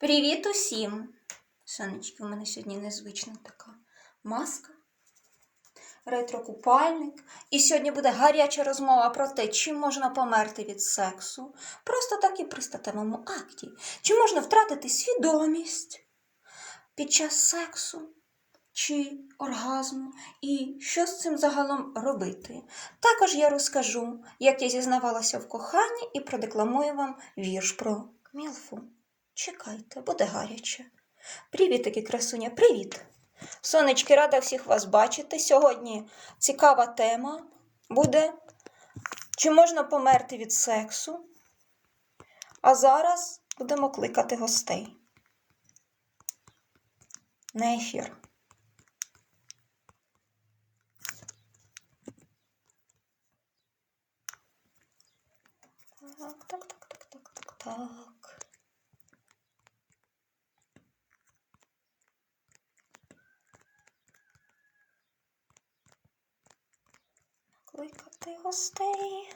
Привіт усім! Сонечки, у мене сьогодні незвична така маска, ретро-купальник. І сьогодні буде гаряча розмова про те, чи можна померти від сексу, просто так і при статевому акті, чи можна втратити свідомість під час сексу чи оргазму, і що з цим загалом робити. Також я розкажу, як я зізнавалася в коханні і продекламую вам вірш про Мілфу. Чекайте, буде гаряче. Привіт, такі красуня, привіт! Сонечки, рада всіх вас бачити. Сьогодні цікава тема буде, чи можна померти від сексу? А зараз будемо кликати гостей. На ефір. Так, так, так, так, так, так, так. Кликати гостей.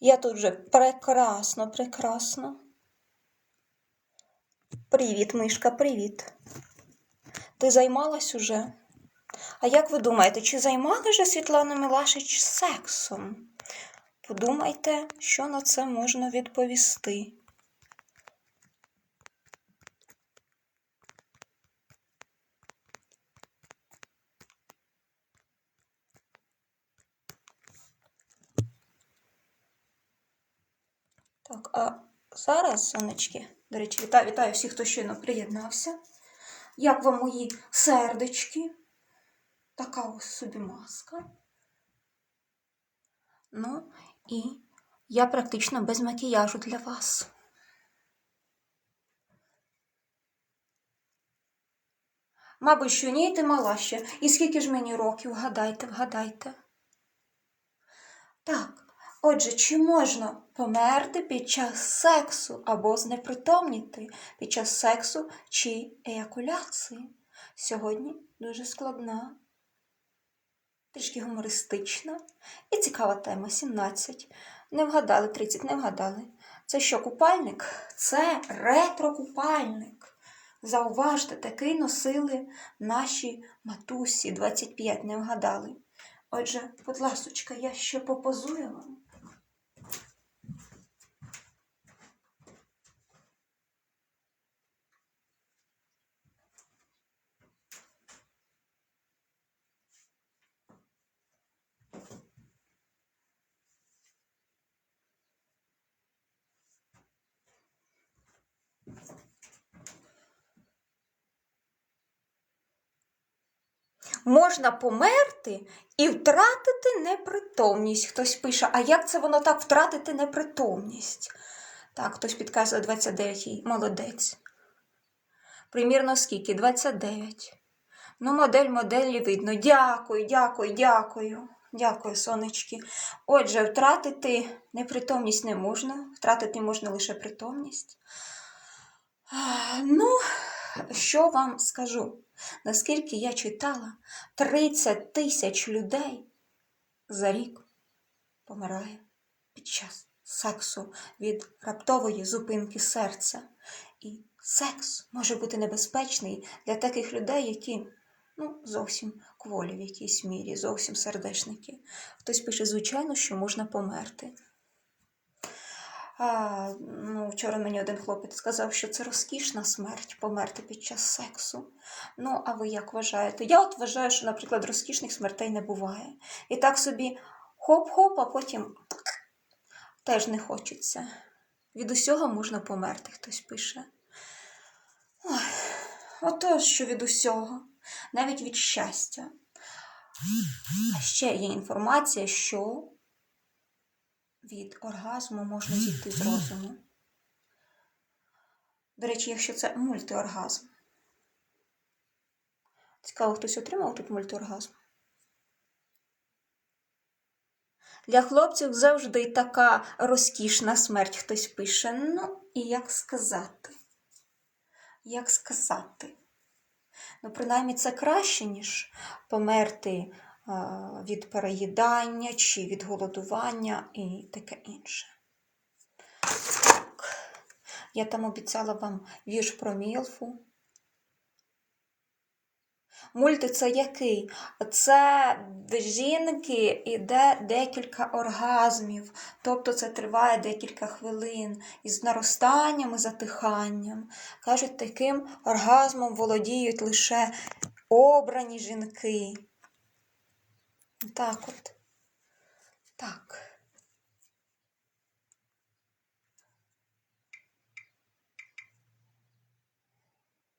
Я тут же прекрасно, прекрасно. Привіт, мишка, привіт. Ти займалась уже? А як ви думаєте, чи займалася вже Світлана Милашич сексом? Подумайте, що на це можна відповісти. Так, а зараз, сонечки, до речі, вітаю, вітаю всіх, хто щойно приєднався. Як вам мої сердечки? Така ось собі маска. Ну, і я практично без макіяжу для вас. Мабуть, що ні, ти мала ще. І скільки ж мені років? Вгадайте, вгадайте. Так, отже, чи можна померти під час сексу або знепритомніти під час сексу чи еякуляції? Сьогодні дуже складна, трішки гумористична і цікава тема 17. Не вгадали 30, не вгадали. Це що, купальник? Це ретро-купальник. Зауважте, такий носили наші матусі 25, не вгадали. Отже, будь ласочка, я ще попозую вам. Можна померти і втратити непритомність. Хтось пише, а як це воно так втратити непритомність? Так, хтось підказує 29-й. молодець. Примірно скільки? 29. Ну, модель моделі видно. Дякую, дякую, дякую. Дякую, сонечки. Отже, втратити непритомність не можна. Втратити можна лише притомність. Ну, що вам скажу? Наскільки я читала, 30 тисяч людей за рік помирає під час сексу від раптової зупинки серця. І секс може бути небезпечний для таких людей, які ну, зовсім кволі в якійсь мірі, зовсім сердечники. Хтось пише, звичайно, що можна померти. А, ну, Вчора мені один хлопець сказав, що це розкішна смерть померти під час сексу. Ну, а ви як вважаєте? Я от вважаю, що, наприклад, розкішних смертей не буває. І так собі хоп-хоп, а потім теж не хочеться. Від усього можна померти, хтось пише. Ой, Отож, що від усього, навіть від щастя. А ще є інформація, що від оргазму можна зійти з розуму. До речі, якщо це мультиоргазм. Цікаво, хтось отримав тут мультиоргазм? Для хлопців завжди така розкішна смерть хтось пише. Ну, і як сказати? Як сказати? Ну, принаймні, це краще, ніж померти від переїдання чи від голодування і таке інше. Так, я там обіцяла вам вірш про Мілфу. Мульти це який? Це в жінки іде декілька оргазмів, тобто це триває декілька хвилин із наростанням і затиханням. Кажуть, таким оргазмом володіють лише обрані жінки. Так от. Так.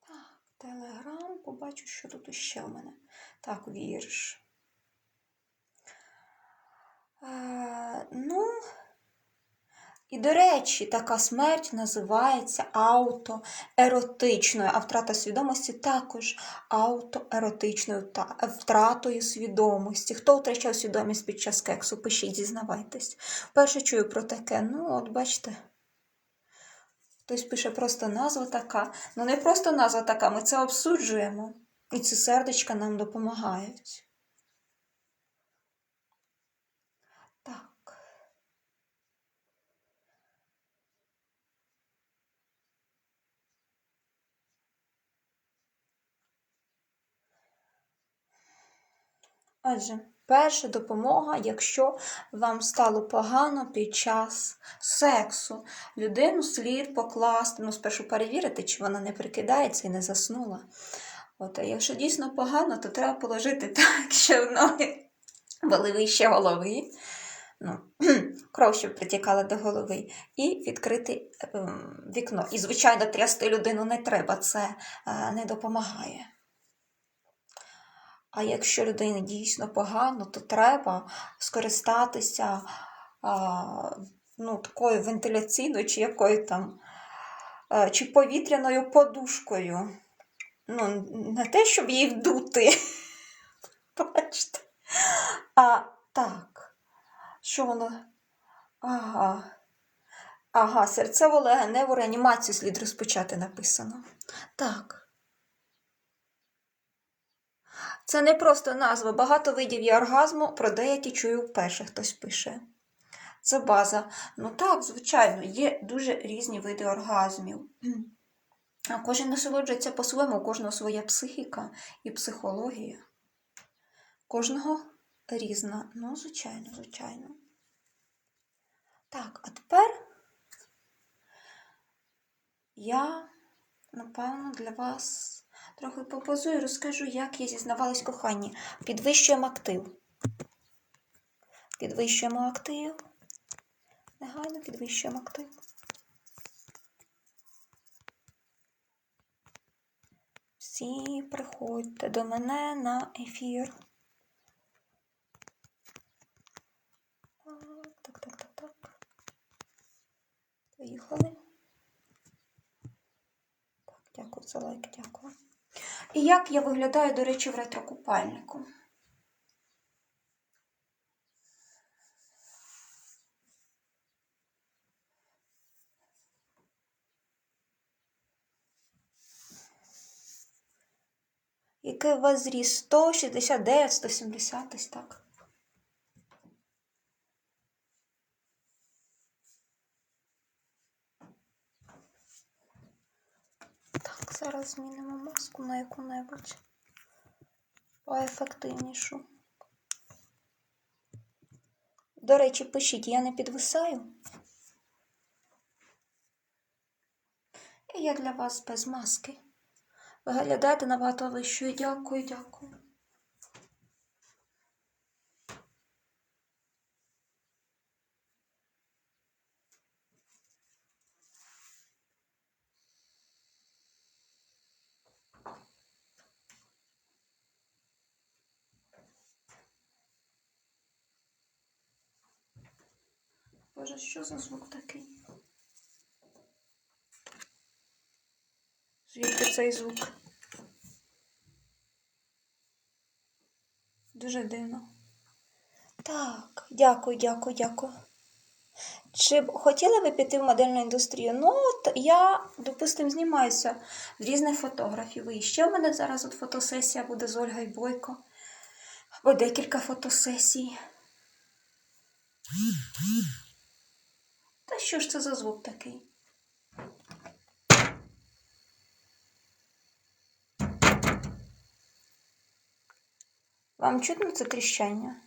Так, телеграм, побачу, що тут іще в мене. Так, вірш. Е, ну, і, до речі, така смерть називається аутоеротичною, а втрата свідомості також аутоеротичною та втратою свідомості. Хто втрачав свідомість під час кексу? Пишіть, зізнавайтесь. Вперше чую про таке. Ну, от бачите. Хтось пише просто назва така. Ну, не просто назва така, ми це обсуджуємо. І ці сердечка нам допомагають. Отже, перша допомога, якщо вам стало погано під час сексу. Людину слід покласти, ну, спершу перевірити, чи вона не прикидається і не заснула. От, А якщо дійсно погано, то треба положити так, щоб ноги були вище голови. Ну, кров, щоб притікала до голови, і відкрити е, вікно. І, звичайно, трясти людину не треба, це е, не допомагає. А якщо людині дійсно погано, то треба скористатися ну, такою вентиляційною чи якою там, чи повітряною подушкою. Ну, не те, щоб її вдути. Бачите? А так, що воно? Ага. Ага, серцево легеневу реанімацію слід розпочати написано. Так. Це не просто назва. Багато видів є оргазму, про деякі чую вперше хтось пише. Це база. Ну так, звичайно, є дуже різні види оргазмів. А Кожен насолоджується по-своєму, у кожного своя психіка і психологія. Кожного різна. Ну, звичайно, звичайно. Так, а тепер я, напевно, для вас. Трохи попозую, розкажу, як я зізнавалась коханні. Підвищуємо актив. Підвищуємо актив. Негайно підвищуємо актив. Всі приходьте до мене на ефір. Так, так, так, так. Поїхали. Так, дякую за лайк, дякую. І як я виглядаю, до речі, в ретрокупальнику. Який у вас зріс? 169, 170 ось так. Так, зараз змінимо маску на яку-небудь поефективнішу. До речі, пишіть, я не підвисаю. І я для вас без маски. Виглядаєте набагато вищою. Дякую, дякую. Боже, що за звук такий? Звідки цей звук? Дуже дивно. Так, дякую, дякую, дякую. Чи б хотіли ви піти в модельну індустрію? Ну, от я, допустимо, знімаюся з різних фотографів. І ще в мене зараз от фотосесія буде з Ольгою Бойко. Ой, декілька фотосесій. Та що ж це за звук такий? Вам чутно це тріщання?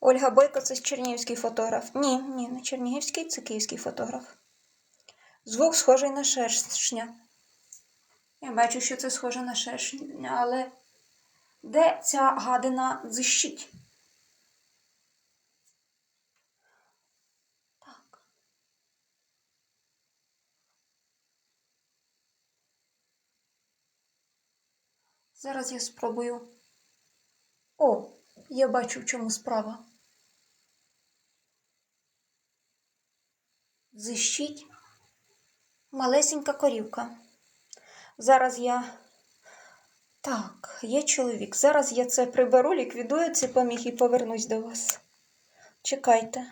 Ольга Бойко це Чернігівський фотограф. Ні, ні, не Чернігівський, це київський фотограф. Звук схожий на шершня. Я бачу, що це схоже на шершня, але де ця гадина дзищить? Так. Зараз я спробую. О, я бачу, в чому справа. Зищить малесенька корівка. Зараз я. Так, є чоловік. Зараз я це приберу, ліквідую цей поміг і повернусь до вас. Чекайте.